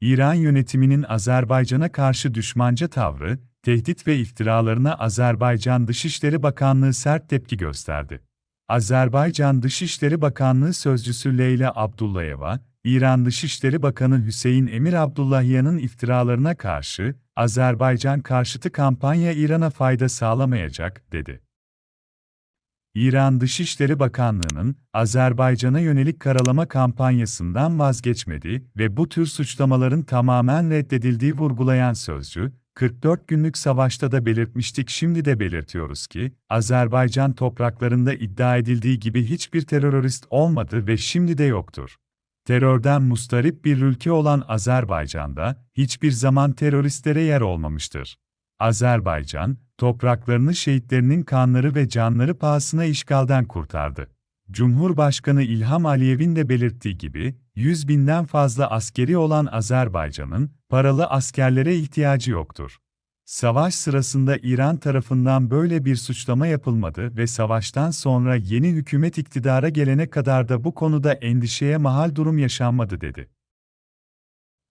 İran yönetiminin Azerbaycan'a karşı düşmanca tavrı, tehdit ve iftiralarına Azerbaycan Dışişleri Bakanlığı sert tepki gösterdi. Azerbaycan Dışişleri Bakanlığı Sözcüsü Leyla Abdullayeva, İran Dışişleri Bakanı Hüseyin Emir Abdullahiyan'ın iftiralarına karşı, Azerbaycan karşıtı kampanya İran'a fayda sağlamayacak, dedi. İran Dışişleri Bakanlığı'nın Azerbaycan'a yönelik karalama kampanyasından vazgeçmedi ve bu tür suçlamaların tamamen reddedildiği vurgulayan sözcü, 44 günlük savaşta da belirtmiştik şimdi de belirtiyoruz ki, Azerbaycan topraklarında iddia edildiği gibi hiçbir terörist olmadı ve şimdi de yoktur. Terörden mustarip bir ülke olan Azerbaycan'da hiçbir zaman teröristlere yer olmamıştır. Azerbaycan, topraklarını şehitlerinin kanları ve canları pahasına işgalden kurtardı. Cumhurbaşkanı İlham Aliyev'in de belirttiği gibi, 100 binden fazla askeri olan Azerbaycan'ın, paralı askerlere ihtiyacı yoktur. Savaş sırasında İran tarafından böyle bir suçlama yapılmadı ve savaştan sonra yeni hükümet iktidara gelene kadar da bu konuda endişeye mahal durum yaşanmadı dedi.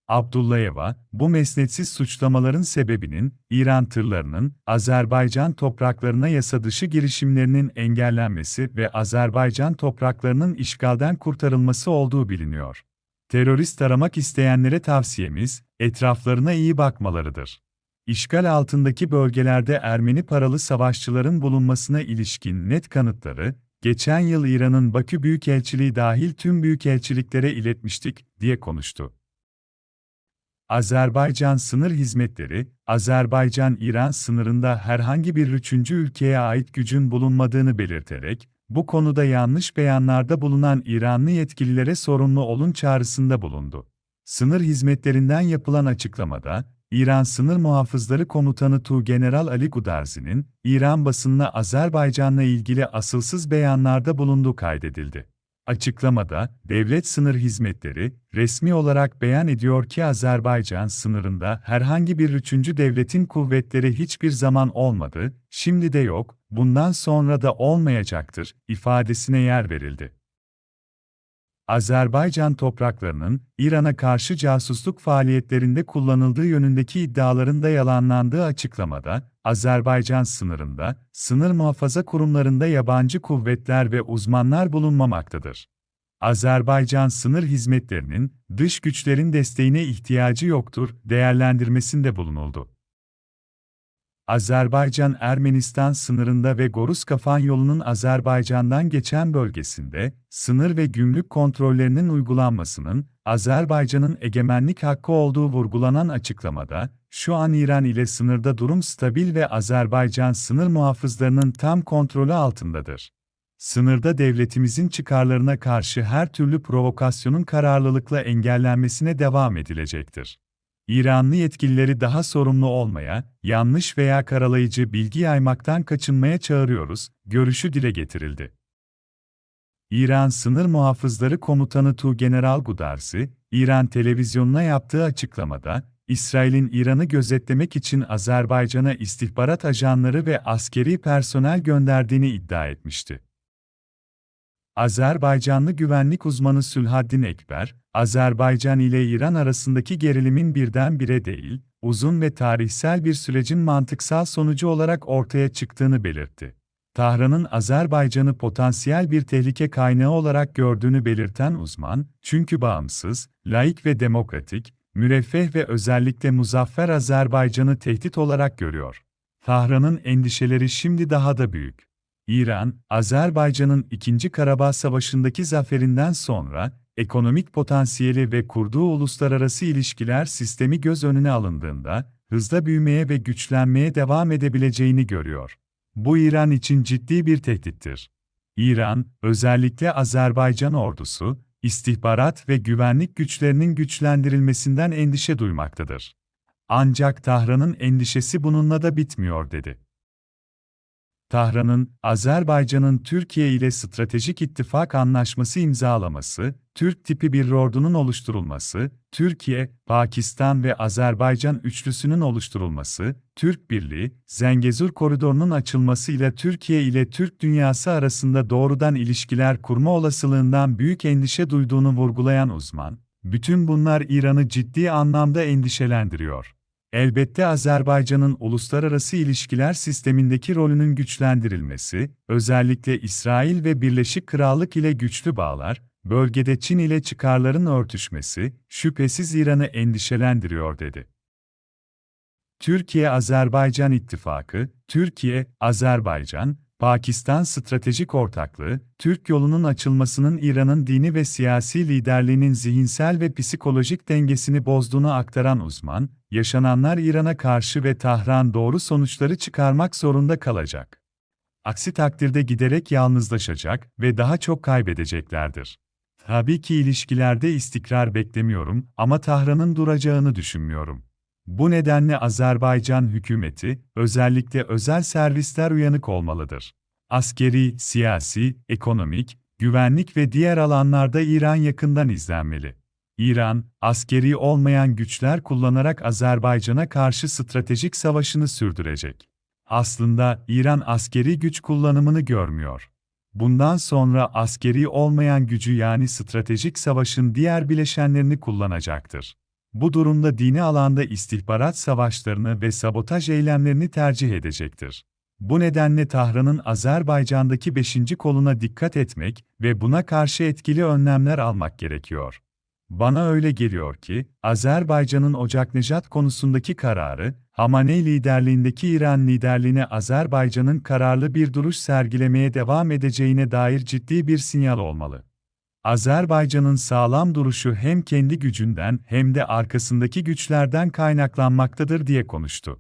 Abdullayeva, bu mesnetsiz suçlamaların sebebinin, İran tırlarının, Azerbaycan topraklarına yasa dışı girişimlerinin engellenmesi ve Azerbaycan topraklarının işgalden kurtarılması olduğu biliniyor. Terörist aramak isteyenlere tavsiyemiz, etraflarına iyi bakmalarıdır. İşgal altındaki bölgelerde Ermeni paralı savaşçıların bulunmasına ilişkin net kanıtları, geçen yıl İran'ın Bakü Büyükelçiliği dahil tüm büyükelçiliklere iletmiştik, diye konuştu. Azerbaycan Sınır Hizmetleri, Azerbaycan-İran sınırında herhangi bir üçüncü ülkeye ait gücün bulunmadığını belirterek, bu konuda yanlış beyanlarda bulunan İranlı yetkililere sorumlu olun çağrısında bulundu. Sınır hizmetlerinden yapılan açıklamada, İran Sınır Muhafızları Komutanı Tuğgeneral Ali Gudarzi'nin, İran basınına Azerbaycan'la ilgili asılsız beyanlarda bulunduğu kaydedildi. Açıklamada, Devlet Sınır Hizmetleri, resmi olarak beyan ediyor ki Azerbaycan sınırında herhangi bir üçüncü devletin kuvvetleri hiçbir zaman olmadı, şimdi de yok, bundan sonra da olmayacaktır, ifadesine yer verildi. Azerbaycan topraklarının İran'a karşı casusluk faaliyetlerinde kullanıldığı yönündeki iddiaların da yalanlandığı açıklamada, Azerbaycan sınırında, sınır muhafaza kurumlarında yabancı kuvvetler ve uzmanlar bulunmamaktadır. Azerbaycan sınır hizmetlerinin dış güçlerin desteğine ihtiyacı yoktur değerlendirmesinde bulunuldu. Azerbaycan-Ermenistan sınırında ve Gorus-Kafan yolunun Azerbaycan'dan geçen bölgesinde, sınır ve gümrük kontrollerinin uygulanmasının, Azerbaycan'ın egemenlik hakkı olduğu vurgulanan açıklamada, şu an İran ile sınırda durum stabil ve Azerbaycan sınır muhafızlarının tam kontrolü altındadır. Sınırda devletimizin çıkarlarına karşı her türlü provokasyonun kararlılıkla engellenmesine devam edilecektir. İranlı yetkilileri daha sorumlu olmaya, yanlış veya karalayıcı bilgi yaymaktan kaçınmaya çağırıyoruz, görüşü dile getirildi. İran Sınır Muhafızları Komutanı Tuğgeneral Gudarzi, İran televizyonuna yaptığı açıklamada, İsrail'in İran'ı gözetlemek için Azerbaycan'a istihbarat ajanları ve askeri personel gönderdiğini iddia etmişti. Azerbaycanlı güvenlik uzmanı Sülhaddin Ekber, Azerbaycan ile İran arasındaki gerilimin birdenbire değil, uzun ve tarihsel bir sürecin mantıksal sonucu olarak ortaya çıktığını belirtti. Tahran'ın Azerbaycan'ı potansiyel bir tehlike kaynağı olarak gördüğünü belirten uzman, çünkü bağımsız, laik ve demokratik, müreffeh ve özellikle muzaffer Azerbaycan'ı tehdit olarak görüyor. Tahran'ın endişeleri şimdi daha da büyük. İran, Azerbaycan'ın 2. Karabağ Savaşı'ndaki zaferinden sonra, ekonomik potansiyeli ve kurduğu uluslararası ilişkiler sistemi göz önüne alındığında, hızla büyümeye ve güçlenmeye devam edebileceğini görüyor. Bu İran için ciddi bir tehdittir. İran, özellikle Azerbaycan ordusu, istihbarat ve güvenlik güçlerinin güçlendirilmesinden endişe duymaktadır. Ancak Tahran'ın endişesi bununla da bitmiyor dedi. Tahran'ın, Azerbaycan'ın Türkiye ile stratejik ittifak anlaşması imzalaması, Türk tipi bir ordunun oluşturulması, Türkiye, Pakistan ve Azerbaycan üçlüsünün oluşturulması, Türk Birliği, Zengezur koridorunun açılması ile Türkiye ile Türk dünyası arasında doğrudan ilişkiler kurma olasılığından büyük endişe duyduğunu vurgulayan uzman, Bütün bunlar İran'ı ciddi anlamda endişelendiriyor. Elbette Azerbaycan'ın uluslararası ilişkiler sistemindeki rolünün güçlendirilmesi, özellikle İsrail ve Birleşik Krallık ile güçlü bağlar, bölgede Çin ile çıkarların örtüşmesi, şüphesiz İran'ı endişelendiriyor dedi. Türkiye-Azerbaycan İttifakı, Türkiye-Azerbaycan, Pakistan stratejik ortaklığı, Türk yolunun açılmasının İran'ın dini ve siyasi liderliğinin zihinsel ve psikolojik dengesini bozduğunu aktaran uzman, yaşananlar İran'a karşı ve Tahran doğru sonuçları çıkarmak zorunda kalacak. Aksi takdirde giderek yalnızlaşacak ve daha çok kaybedeceklerdir. Tabii ki ilişkilerde istikrar beklemiyorum ama Tahran'ın duracağını düşünmüyorum. Bu nedenle Azerbaycan hükümeti, özellikle özel servisler uyanık olmalıdır. Askeri, siyasi, ekonomik, güvenlik ve diğer alanlarda İran yakından izlenmeli. İran, askeri olmayan güçler kullanarak Azerbaycan'a karşı stratejik savaşını sürdürecek. Aslında İran askeri güç kullanımını görmüyor. Bundan sonra askeri olmayan gücü yani stratejik savaşın diğer bileşenlerini kullanacaktır. Bu durumda dini alanda istihbarat savaşlarını ve sabotaj eylemlerini tercih edecektir. Bu nedenle Tahran'ın Azerbaycan'daki 5. koluna dikkat etmek ve buna karşı etkili önlemler almak gerekiyor. Bana öyle geliyor ki, Azerbaycan'ın Ocak-Nejat konusundaki kararı, Hamaney liderliğindeki İran liderliğine Azerbaycan'ın kararlı bir duruş sergilemeye devam edeceğine dair ciddi bir sinyal olmalı. Azerbaycan'ın sağlam duruşu hem kendi gücünden hem de arkasındaki güçlerden kaynaklanmaktadır diye konuştu.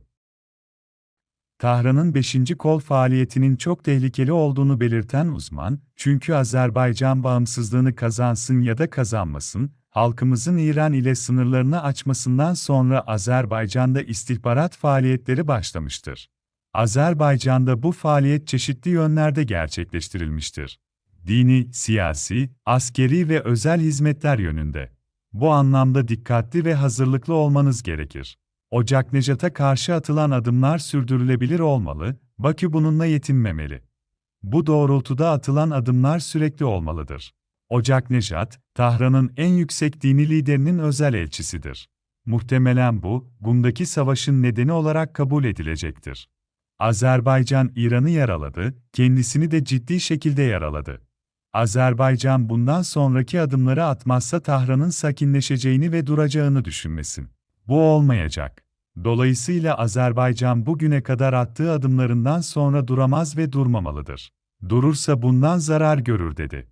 Tahran'ın 5. kol faaliyetinin çok tehlikeli olduğunu belirten uzman, çünkü Azerbaycan bağımsızlığını kazansın ya da kazanmasın, halkımızın İran ile sınırlarını açmasından sonra Azerbaycan'da istihbarat faaliyetleri başlamıştır. Azerbaycan'da bu faaliyet çeşitli yönlerde gerçekleştirilmiştir dini, siyasi, askeri ve özel hizmetler yönünde. Bu anlamda dikkatli ve hazırlıklı olmanız gerekir. Ocak Necat'a karşı atılan adımlar sürdürülebilir olmalı, Bakü bununla yetinmemeli. Bu doğrultuda atılan adımlar sürekli olmalıdır. Ocak Nejat, Tahran'ın en yüksek dini liderinin özel elçisidir. Muhtemelen bu, bundaki savaşın nedeni olarak kabul edilecektir. Azerbaycan İran'ı yaraladı, kendisini de ciddi şekilde yaraladı. Azerbaycan bundan sonraki adımları atmazsa Tahran'ın sakinleşeceğini ve duracağını düşünmesin. Bu olmayacak. Dolayısıyla Azerbaycan bugüne kadar attığı adımlarından sonra duramaz ve durmamalıdır. Durursa bundan zarar görür dedi.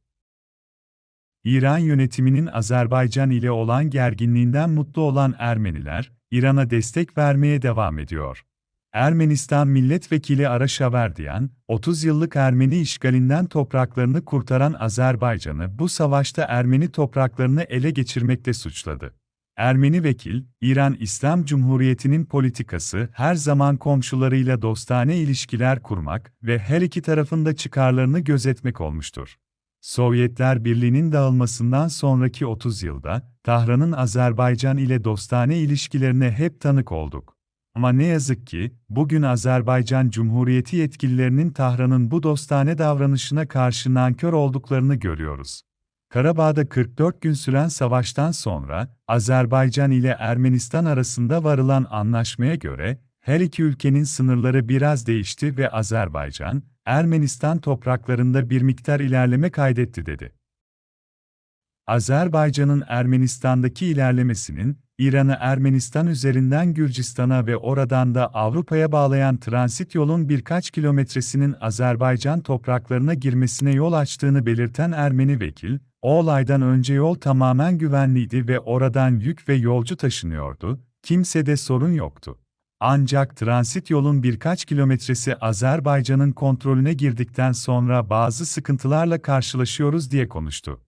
İran yönetiminin Azerbaycan ile olan gerginliğinden mutlu olan Ermeniler, İran'a destek vermeye devam ediyor. Ermenistan Milletvekili Ara Şaverdiyan, 30 yıllık Ermeni işgalinden topraklarını kurtaran Azerbaycan'ı bu savaşta Ermeni topraklarını ele geçirmekte suçladı. Ermeni vekil, İran İslam Cumhuriyeti'nin politikası her zaman komşularıyla dostane ilişkiler kurmak ve her iki tarafında çıkarlarını gözetmek olmuştur. Sovyetler Birliği'nin dağılmasından sonraki 30 yılda, Tahran'ın Azerbaycan ile dostane ilişkilerine hep tanık olduk. Ama ne yazık ki, bugün Azerbaycan Cumhuriyeti yetkililerinin Tahran'ın bu dostane davranışına karşı nankör olduklarını görüyoruz. Karabağ'da 44 gün süren savaştan sonra, Azerbaycan ile Ermenistan arasında varılan anlaşmaya göre, her iki ülkenin sınırları biraz değişti ve Azerbaycan, Ermenistan topraklarında bir miktar ilerleme kaydetti dedi. Azerbaycan'ın Ermenistan'daki ilerlemesinin, İran'ı Ermenistan üzerinden Gürcistan'a ve oradan da Avrupa'ya bağlayan transit yolun birkaç kilometresinin Azerbaycan topraklarına girmesine yol açtığını belirten Ermeni vekil, o olaydan önce yol tamamen güvenliydi ve oradan yük ve yolcu taşınıyordu, kimsede sorun yoktu. Ancak transit yolun birkaç kilometresi Azerbaycan'ın kontrolüne girdikten sonra bazı sıkıntılarla karşılaşıyoruz diye konuştu.